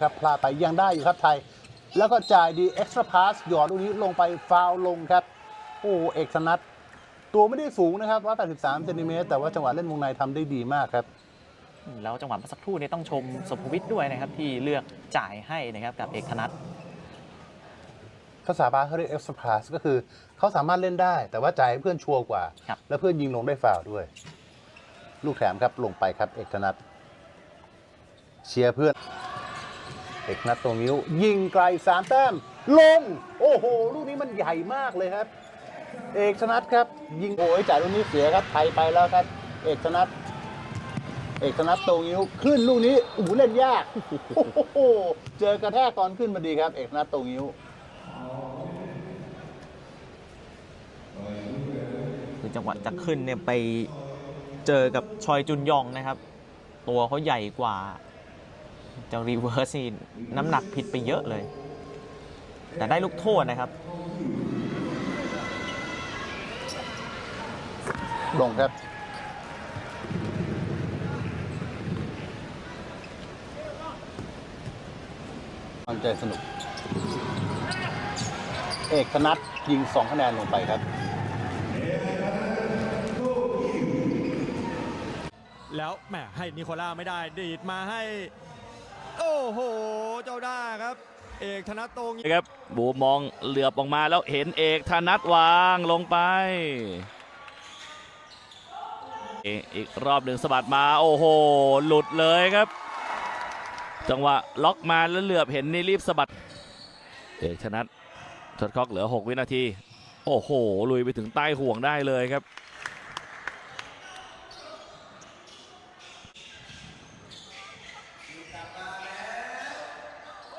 ครับพลาดไปยังได้อยู่ครับไทย แล้วก็จ่ายดีเอ็กซ์ตร้าพาสหยอดลูกนี้ลงไปฟาวล์ลงครับ โอ้เอกธนัทตัวไม่ได้สูงนะครับ183เซนติเมตรแต่ว่าจังหวะเล่นวงในทำได้ดีมากครับ แล้วจังหวะเมื่อสักครู่นี้ต้องชมสุภวิทย์ด้วยนะครับ ที่เลือกจ่ายให้นะครับกับเอกธนัทภาษาบาสเขาเรียกเอ็กซ์ตร้าพาสก็คือเขาสามารถเล่นได้ แต่ว่าจ่ายให้เพื่อนชัวร์กว่าครับและเพื่อนยิงลงได้ฟาวล์ด้วย ลูกแถมครับลงไปครับเอกธนัทเชียร์เพื่อน เอกนัทตรงนิ้วยิงไกลสามแต้ม ลง โอ้โห ลูกนี้มันใหญ่มากเลยครับ เอกธนัทครับ ยิงโอ้ยจ่ายลูกนี้เสียครับไทยไปแล้วครับ เอกธนัทเอกธนัทตรงนิ้วขึ้นลูกนี้โอ้เล่นยากโอ้โหเจอกระแทกตอนขึ้นมาดีครับ เอกนัทตรงนิ้วคือจังหวะจะขึ้นเนี่ยไปเจอกับชอยจุนยองนะครับ ตัวเขาใหญ่กว่า จะรีเวิร์สนี่น้ำหนักผิดไปเยอะเลย แต่ได้ลูกโทษนะครับ ลงครับความใจสนุก เอกธนัทยิง 2 คะแนนลงไปครับ แล้วแหมให้นิโคล่าไม่ได้ดีดมาให้ โอ้โห เจ้าด้าครับ เอกธนตรงนะครับบูมองเหลือบออกมาแล้วเห็นเอกธนัทวางลงไปเออีกรอบหนึ่งสะบัดมาโอ้โห หลุดเลยครับ จังหวะล็อกมาแล้วเหลือบเห็นนี่รีบสะบัด เอกธนัทชดคอกเหลือ 6 วินาที โอ้โห ลุยไปถึงใต้ห่วงได้เลยครับ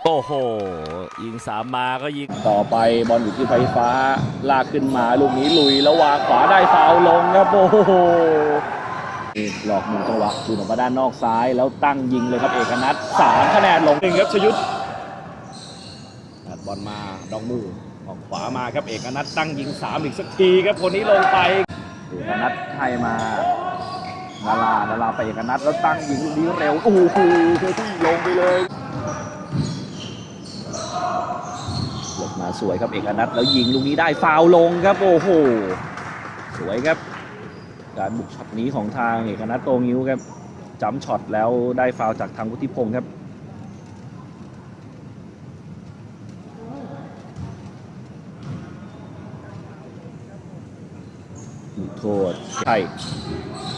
โอ้โห ยิงสามมาก็ยิง ต่อไปบอลอยู่ที่ไฟฟ้า ลากขึ้นมาลูกนี้ลุยแล้ววางขวาได้ฟาวล์ลงครับโอ้โหหลอกหมุนจังหวะคืนออกมาด้านนอกซ้ายแล้วตั้งยิงเลยครับเอกนัทสามคะแนนลงหนึ่งครับชยุทธตัดบอลมาดองมือออกขวามาครับเอกนัทตั้งยิงสามอีกสักทีครับคนนี้ลงไปเอกนัทให้มาดาราดาราไปเอกนัทแล้วตั้งยิงลูกนี้เร็วโอ้โหลงไปเลย หลบมา สวยครับเอกนัทแล้วยิงลูกนี้ได้ฟาวลงครับโอ้โหสวยครับ การบุกช็อตนี้ของทางเอกนัทโตงิ้วครับจำช็อตแล้วได้ฟาวจากทางวุฒิพงศ์ครับโทษใช่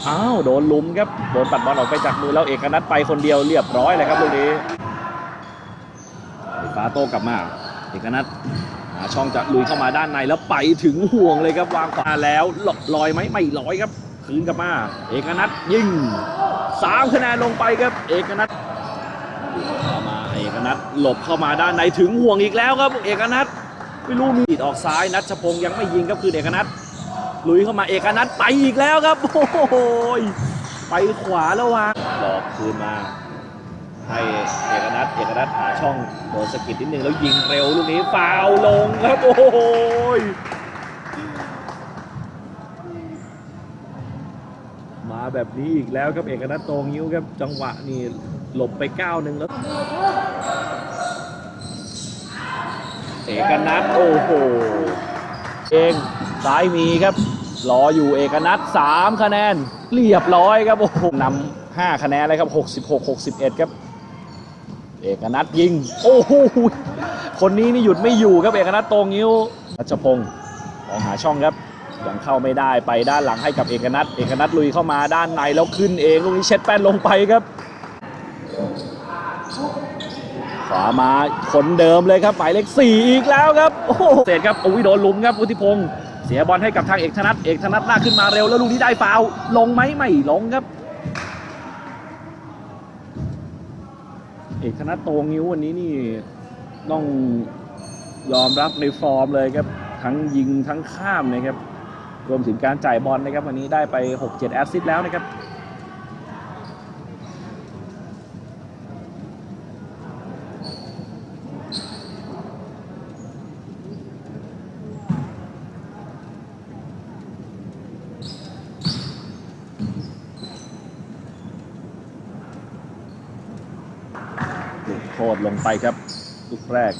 อ้าวโดนลุมครับโดนปัดบอลออกไปจากมือแล้วเอกนัทไปคนเดียวเรียบร้อยเลยครับลูกนี้ฟฟ้าโต้กลับมา เอกนัทหาช่องจะลุยเข้ามาด้านในแล้วไปถึงห่วงเลยครับวางขวาแล้วหลบลอยไหมไม่ลอยครับคืนกลับมา เอกนัทยิงสามคะแนนลงไปครับ เอกนัทเข้ามาเอกนัทหลบเข้ามาด้านในถึงห่วงอีกแล้วครับ เอกนัทไม่รู้มีดออกซ้ายนัทชพงศ์ยังไม่ยิงครับคือเอกนัทลุยเข้ามาเอกนัทไปอีกแล้วครับโอ้โหไปขวาแล้ววางหลอกคืนมา ให้เอกนัทเอกนัทหาช่องโดนสกิดนิดนึงแล้วยิงเร็วลูกนี้ฟาวลงครับโอ้โหยมาแบบนี้อีกแล้วครับเอกนัทโตงิ้วครับจังหวะนี่หลบไปก้าวหนึ่งแล้ว เอกนัทโอ้โหเองซ้ายมีครับรออยู่เอกนัทสามคะแนนเรียบร้อยครับโอ้โหนำห้าคะแนนเลยครับ 66 61 ครับ เอกนัทยิง โอ้โหคนนี้นี่หยุดไม่อยู่ครับเอกนัทโตงิ้วรัชพงศ์มองหาช่องครับยังเข้าไม่ได้ไปด้านหลังให้กับเอกนัทเอกนัทลุยเข้ามาด้านในแล้วขึ้นเองลูกนี้เช็ดแป้นลงไปครับขวามาคนเดิมเลยครับหมายเลขสี่อีกแล้วครับโอ้โหเสร็จครับโอ้ยโดนลุมครับวุฒิพงศ์เสียบอลให้กับทางเอกธนัทเอกธนัทลากขึ้นมาเร็วแล้วลูกนี้ได้ฟาวลงไหมไม่ลงครับ เอกธนัทโตงิ้ววันนี้นี่ต้องยอมรับในฟอร์มเลยครับ ทั้งยิงทั้งข้ามนะครับ รวมถึงการจ่ายบอลนะครับ วันนี้ได้ไป 6-7 แอสซิสต์แล้วนะครับ ษลงไปครับลูกแรก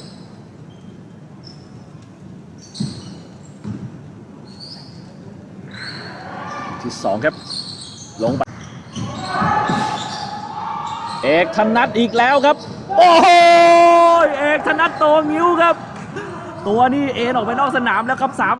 ที่สองครับ ลงไป เอกธนัทอีกแล้วครับ โอ้โหเอกธนัทโตงิ้วครับ ตัวนี้เอ็นออกไปนอกสนามแล้วครับสาม